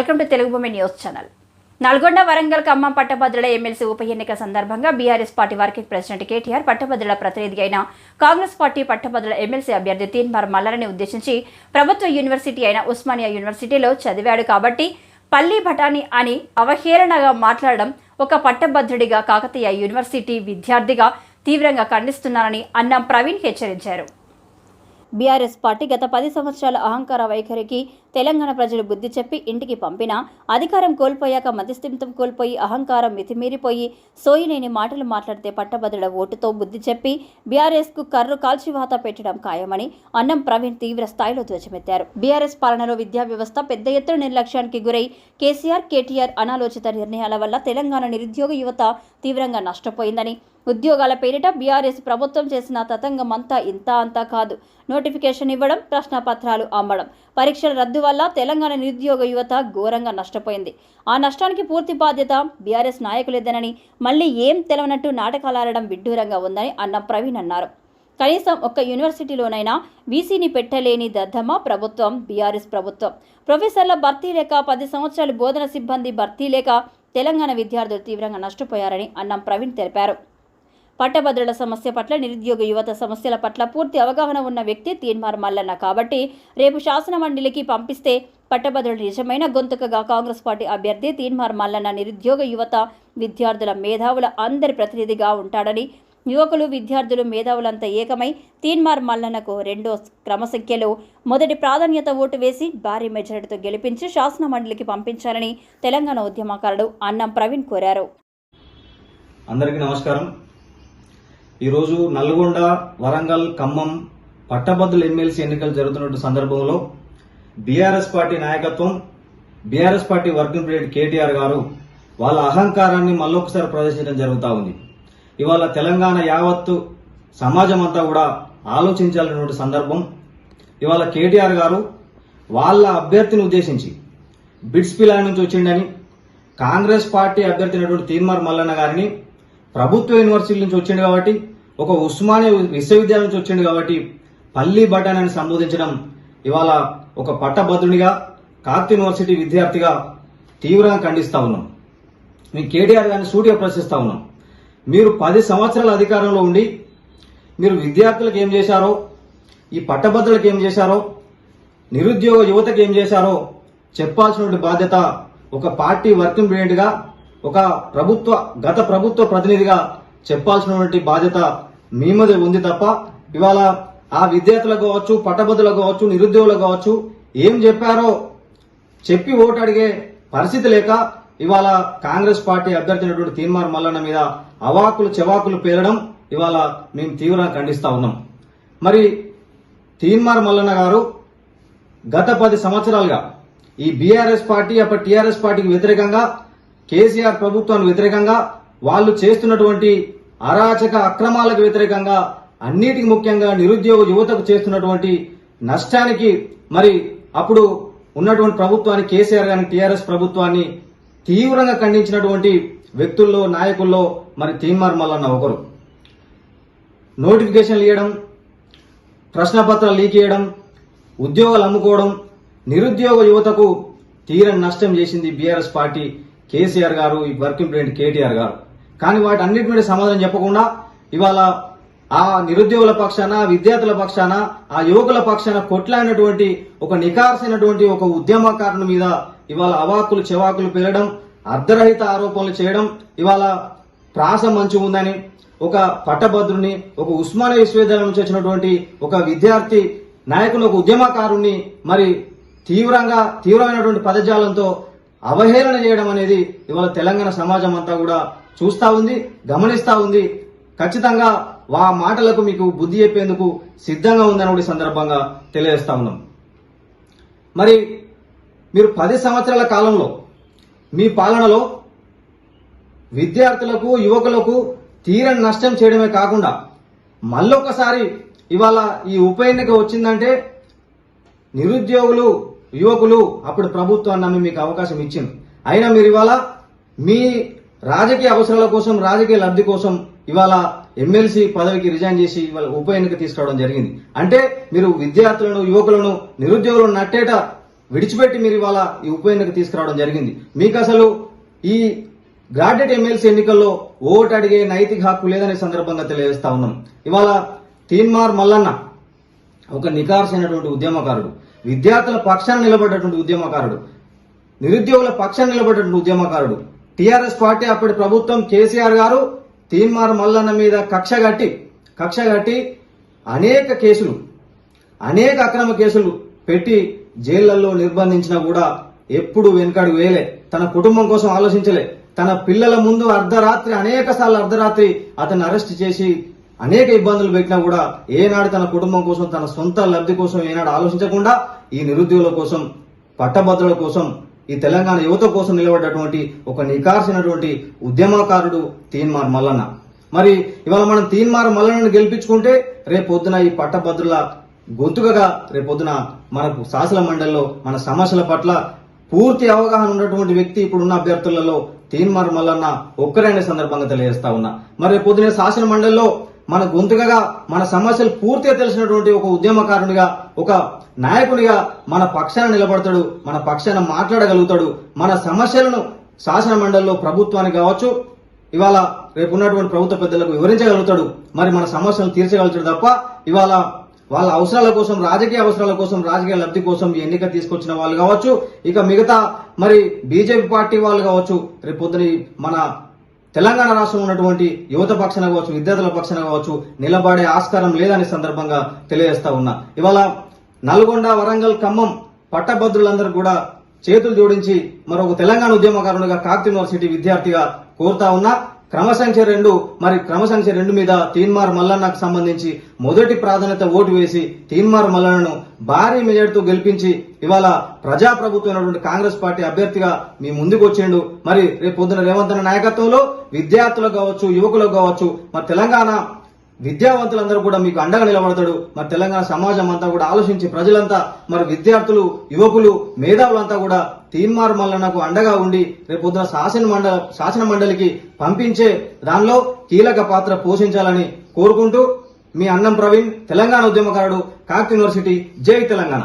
Welcome to Telugu Bhoomi news channel. Nalgonda Warangal Khammam పట్టభద్రుల MLC ఉప ఎన్నిక సందర్భంగా BRS party working president KTR పట్టభద్రుల ప్రతినిధి అయిన కాంగ్రెస్ పార్టీ పట్టభద్రుల ఎమ్మెల్సీ అభ్యర్థి తీన్మార్ మల్లరని ఉద్దేశించి ప్రభుత్వ యూనివర్సిటీ అయిన ఉస్మానియా యూనివర్సిటీలో చదివాడు కాబట్టి పల్లి భటాని అని అవహేళనగా మాట్లాడడం ఒక పట్టభద్రుడిగా కాకతీయ యూనివర్సిటీ విద్యార్థిగా తీవ్రంగా ఖండిస్తున్నానని అన్నం ప్రవీణ్ హెచ్చరించారు. బీఆర్ఎస్ పార్టీ గత పది సంవత్సరాల అహంకార వైఖరికి తెలంగాణ ప్రజలు బుద్ధి చెప్పి ఇంటికి పంపినా అధికారం కోల్పోయాక మతిస్థిమితం కోల్పోయి అహంకారం మితిమీరిపోయి సోయినేని మాటలు మాట్లాడితే పట్టభద్రుల ఓటుతో బుద్ధి చెప్పి బీఆర్ఎస్కు కర్రు కాల్చివాత పెట్టడం ఖాయమని అన్నం ప్రవీణ్ తీవ్ర స్థాయిలో ధ్వజమెత్తారు. బీఆర్ఎస్ పాలనలో విద్యా వ్యవస్థ పెద్ద ఎత్తున నిర్లక్ష్యానికి గురై కేసీఆర్ కేటీఆర్ అనాలోచిత నిర్ణయాల వల్ల తెలంగాణ నిరుద్యోగ యువత తీవ్రంగా నష్టపోయిందని. ఉద్యోగాల పేరిట బీఆర్ఎస్ ప్రభుత్వం చేసిన తతంగం అంతా ఇంత అంతా కాదు. నోటిఫికేషన్ ఇవ్వడం ప్రశ్నపత్రాలు అమ్మడం పరీక్షల రద్దు వల్ల తెలంగాణ నిరుద్యోగ యువత ఘోరంగా నష్టపోయింది. ఆ నష్టానికి పూర్తి బాధ్యత బీఆర్ఎస్ నాయకులేదనని మళ్ళీ ఏం తెలవనట్టు నాటకాలాడడం విడ్డూరంగా ఉందని అన్న ప్రవీణ్ అన్నారు. కనీసం ఒక్క యూనివర్సిటీలోనైనా వీసీని పెట్టలేని దద్దమ్మ ప్రభుత్వం బీఆర్ఎస్ ప్రభుత్వం. ప్రొఫెసర్ల భర్తీ లేక పది సంవత్సరాలు బోధన సిబ్బంది భర్తీ లేక తెలంగాణ విద్యార్థులు తీవ్రంగా నష్టపోయారని అన్నం ప్రవీణ్ తెలిపారు. పట్టభద్రుల సమస్య పట్ల నిరుద్యోగ యువత సమస్యల పట్ల పూర్తి అవగాహన ఉన్న వ్యక్తి తీన్మార్ మల్లన్న. కాబట్టి రేపు శాసన మండలికి పంపిస్తే పట్టభద్రుడు నిజమైన గొంతుకగా కాంగ్రెస్ పార్టీ అభ్యర్థి తీన్మార్ మల్లన్న నిరుద్యోగ యువత విద్యార్థుల మేధావుల అందరి ప్రతినిధిగా ఉంటాడని యువకులు విద్యార్థులు మేధావులంతా ఏకమై తీన్మార్ మల్లన్నకు రెండో క్రమసంఖ్యలో మొదటి ప్రాధాన్యత ఓటు వేసి భారీ మెజారిటీతో గెలిపించి శాసన మండలికి పంపించాలని తెలంగాణ ఉద్యమకారుడు అన్నం ప్రవీణ్ కోరారు. అందరికీ నమస్కారం. ఈరోజు నల్గొండ వరంగల్ ఖమ్మం పట్టభద్రుల ఎమ్మెల్సీ ఎన్నికలు జరుగుతున్న సందర్భంలో బీఆర్ఎస్ పార్టీ నాయకత్వం BRS party working president KTR garu వాళ్ళ అహంకారాన్ని మళ్ళొకసారి ప్రదర్శించడం జరుగుతూ ఉంది. ఇవాళ తెలంగాణ యావత్తు సమాజం అంతా కూడా ఆలోచించాలన్నటువంటి సందర్భం. ఇవాళ కేటీఆర్ గారు వాళ్ళ అభ్యర్థిని ఉద్దేశించి బిడ్స్ పిల్లల నుంచి వచ్చిండని కాంగ్రెస్ పార్టీ అభ్యర్థి అయినటువంటి తీన్మార్ మల్లన్న గారిని ప్రభుత్వ యూనివర్సిటీ నుంచి వచ్చిండు కాబట్టి ఒక ఉస్మానియా విశ్వవిద్యాలయం నుంచి వచ్చిండు కాబట్టి పల్లి బటానని సంబోధించడం ఇవాళ ఒక పట్టభద్రునిగా కాక్ యూనివర్సిటీ విద్యార్థిగా తీవ్రంగా ఖండిస్తా ఉన్నాం. మీ కేటీఆర్ గారిని సూటిగా ప్రశ్నిస్తా ఉన్నాం. మీరు పది సంవత్సరాల అధికారంలో ఉండి మీరు విద్యార్థులకు ఏం చేశారో ఈ పట్టభద్రులకు ఏం చేశారో నిరుద్యోగ యువతకు ఏం చేశారో చెప్పాల్సిన బాధ్యత ఒక పార్టీ వర్కింగ్ ప్రెసిడెంట్గా ఒక ప్రభుత్వ గత ప్రభుత్వ ప్రతినిధిగా చెప్పాల్సినటువంటి బాధ్యత మీ మీద ఉంది తప్ప ఇవాళ ఆ విద్యార్థులకు కావచ్చు పట్టభద్రులకు కావచ్చు నిరుద్యోగులకు కావచ్చు ఏం చెప్పారో చెప్పి ఓటు అడిగే పరిస్థితి లేక ఇవాళ కాంగ్రెస్ పార్టీ అభ్యర్థినటువంటి తీర్మార్ తీన్మార్ మల్లన్న మీద అవాకులు చెవాకులు పేరడం ఇవాళ మేము తీవ్రంగా ఖండిస్తా ఉన్నాం. మరి తీన్మార్ మల్లన్న గారు గత పది సంవత్సరాలుగా ఈ బీఆర్ఎస్ పార్టీ అప్పటి టీఆర్ఎస్ పార్టీకి వ్యతిరేకంగా కేసీఆర్ ప్రభుత్వానికి వ్యతిరేకంగా వాళ్ళు చేస్తున్నటువంటి అరాచక అక్రమాలకు వ్యతిరేకంగా అన్నిటికి ముఖ్యంగా నిరుద్యోగ యువతకు చేస్తున్నటువంటి నష్టానికి మరి అప్పుడు ఉన్నటువంటి ప్రభుత్వాన్ని కేసీఆర్ గారిని టీఆర్ఎస్ ప్రభుత్వాన్ని తీవ్రంగా ఖండించినటువంటి వ్యక్తుల్లో నాయకుల్లో మరి తీన్మార్ మల్లన్న ఒకరు. నోటిఫికేషన్లు ఇవ్వడం ప్రశ్నపత్రాలు లీక్ చేయడం ఉద్యోగాలు అమ్ముకోవడం నిరుద్యోగ యువతకు తీరని నష్టం చేసింది బీఆర్ఎస్ పార్టీ కేసీఆర్ గారు ఈ వర్కింగ్ ప్రెసిడెంట్ కేటీఆర్ గారు. కానీ వాటి అన్నిటి మీద సమాధానం చెప్పకుండా ఇవాళ ఆ నిరుద్యోగుల పక్షాన విద్యార్థుల పక్షాన ఆ యువకుల పక్షాన కొట్లాడినటువంటి ఒక నికార్సైనటువంటి ఒక ఉద్యమకారుని మీద ఇవాళ అవాకులు చెవాకులు పెరగడం అర్ధరహిత ఆరోపణలు చేయడం ఇవాళ ప్రాస మంచి ఉందని ఒక పట్టభద్రుని ఒక ఉస్మానియా విశ్వవిద్యాలయం నుంచి వచ్చినటువంటి ఒక విద్యార్థి నాయకుని ఒక ఉద్యమకారుణ్ణి మరి తీవ్రంగా తీవ్రమైనటువంటి పదజాలంతో అవహేళన చేయడం అనేది ఇవాళ తెలంగాణ సమాజం అంతా కూడా చూస్తా ఉంది గమనిస్తా ఉంది. ఖచ్చితంగా వా మాటలకు మీకు బుద్ధి చెప్పేందుకు సిద్ధంగా ఉందని కూడా సందర్భంగా తెలియజేస్తా ఉన్నాం. మరి మీరు పది సంవత్సరాల కాలంలో మీ పాలనలో విద్యార్థులకు యువకులకు తీరని నష్టం చేయడమే కాకుండా మళ్ళొకసారి ఇవాళ ఈ ఉప ఎన్నిక వచ్చిందంటే నిరుద్యోగులు యువకులు అప్పుడు ప్రభుత్వాన్ని నమ్మి మీకు అవకాశం ఇచ్చింది. అయినా మీరు ఇవాళ మీ రాజకీయ అవసరాల కోసం రాజకీయ లబ్ధి కోసం ఇవాళ ఎమ్మెల్సీ పదవికి రిజైన్ చేసి ఇవాళ ఉప ఎన్నిక తీసుకురావడం జరిగింది. అంటే మీరు విద్యార్థులను యువకులను నిరుద్యోగులను నట్టేట విడిచిపెట్టి మీరు ఇవాళ ఈ ఉప ఎన్నిక తీసుకురావడం జరిగింది. మీకు అసలు ఈ గ్రాడ్యుయేట్ ఎమ్మెల్సీ ఎన్నికల్లో ఓటు అడిగే నైతిక హక్కు లేదనే సందర్భంగా తెలియజేస్తా ఉన్నాం. ఇవాళ తీన్మార్ మల్లన్న ఒక నికార్సైనటువంటి ఉద్యమకారుడు. విద్యార్థుల పక్షాన్ని నిలబడేటువంటి ఉద్యమకారుడు నిరుద్యోగుల పక్షాన్ని నిలబడేటువంటి ఉద్యమకారుడు. టిఆర్ఎస్ పార్టీ అప్పటి ప్రభుత్వం కేసీఆర్ గారు తీన్మార్ మల్లన్న మీద కక్ష కట్టి కక్ష కట్టి అనేక కేసులు అనేక అక్రమ కేసులు పెట్టి జైళ్ళలో నిర్బంధించినా కూడా ఎప్పుడు వెనకాడు వేయలే తన కుటుంబం కోసం ఆలోచించలే. తన పిల్లల ముందు అర్ధరాత్రి అనేక సార్లు అర్ధరాత్రి అతను అరెస్ట్ చేసి అనేక ఇబ్బందులు పెట్టినా కూడా ఏనాడు తన కుటుంబం కోసం తన సొంత లబ్ధి కోసం ఏనాడు ఆలోచించకుండా ఈ నిరుద్యోగుల కోసం పట్టభద్రుల కోసం ఈ తెలంగాణ యువత కోసం నిలబడ్డటువంటి ఒక నికార్సినటువంటి ఉద్యమకారుడు తీన్మార్ మల్లన్న. మరి ఇవాళ మనం తీన్మార్ మల్లన్నను గెలిపించుకుంటే రేపొద్దున ఈ పట్టభద్రుల గొంతుకగా రేపు పొద్దున మనకు శాసన మండలిలో మన సమస్యల పట్ల పూర్తి అవగాహన ఉన్నటువంటి వ్యక్తి ఇప్పుడున్న అభ్యర్థులలో తీన్మార్ మల్లన్న ఒక్కరైన సందర్భంగా తెలియజేస్తా ఉన్నా. మరి పొద్దున శాసన మండలిలో మన గొంతుకగా మన సమస్యలు పూర్తిగా తెలిసినటువంటి ఒక ఉద్యమకారునిగా ఒక నాయకునిగా మన పక్షాన నిలబడతాడు మన పక్షాన మాట్లాడగలుగుతాడు. మన సమస్యలను శాసన మండలిలో ప్రభుత్వానికి కావచ్చు ఇవాళ రేపు ఉన్నటువంటి ప్రభుత్వ పెద్దలకు వివరించగలుగుతాడు. మరి మన సమస్యలను తీర్చగలుగుతాడు తప్ప ఇవాళ వాళ్ళ అవసరాల కోసం రాజకీయ అవసరాల కోసం రాజకీయ లబ్ధి కోసం ఈ ఎన్నిక తీసుకొచ్చిన వాళ్ళు కావచ్చు ఇక మిగతా మరి బీజేపీ పార్టీ వాళ్ళు కావచ్చు రేపు పొద్దున మన తెలంగాణ రాష్ట్రంలో ఉన్నటువంటి యువత పక్షాన కావచ్చు విద్యార్థుల పక్షాన కావచ్చు నిలబడే ఆస్కారం లేదనే సందర్భంగా తెలియజేస్తా ఉన్నా. ఇవాళ నల్గొండ వరంగల్ ఖమ్మం పట్టభద్రులందరూ కూడా చేతులు జోడించి మరొక తెలంగాణ ఉద్యమకారునిగా కాకతీయ యూనివర్సిటీ విద్యార్థిగా కోరుతా ఉన్నా. క్రమసంఖ్య రెండు మరి క్రమసంఖ్య రెండు మీద తీన్మార్ మల్లన్నకు సంబంధించి మొదటి ప్రాధాన్యత ఓటు వేసి తీన్మార్ మల్లన్నను భారీ మెజార్టీతో గెలిపించి ఇవాళ ప్రజాప్రభుత్వం కాంగ్రెస్ పార్టీ అభ్యర్థిగా మీ ముందుకు వచ్చిండు. మరి రేపు పొద్దున రేవంత్ నాయకత్వంలో విద్యార్థులకు కావచ్చు యువకులకు కావచ్చు మరి తెలంగాణ విద్యావంతులందరూ కూడా మీకు అండగా నిలబడతాడు. మరి తెలంగాణ సమాజం అంతా కూడా ఆలోచించి ప్రజలంతా మరి విద్యార్థులు యువకులు మేధావులంతా కూడా తీన్మార్ మల్లన్నకు అండగా ఉండి రేపు పొద్దున శాసన మండల శాసన మండలికి పంపించే దానిలో కీలక పాత్ర పోషించాలని కోరుకుంటూ మీ అన్నం ప్రవీణ్ తెలంగాణ ఉద్యమకారుడు కాక్ యూనివర్సిటీ జై తెలంగాణ.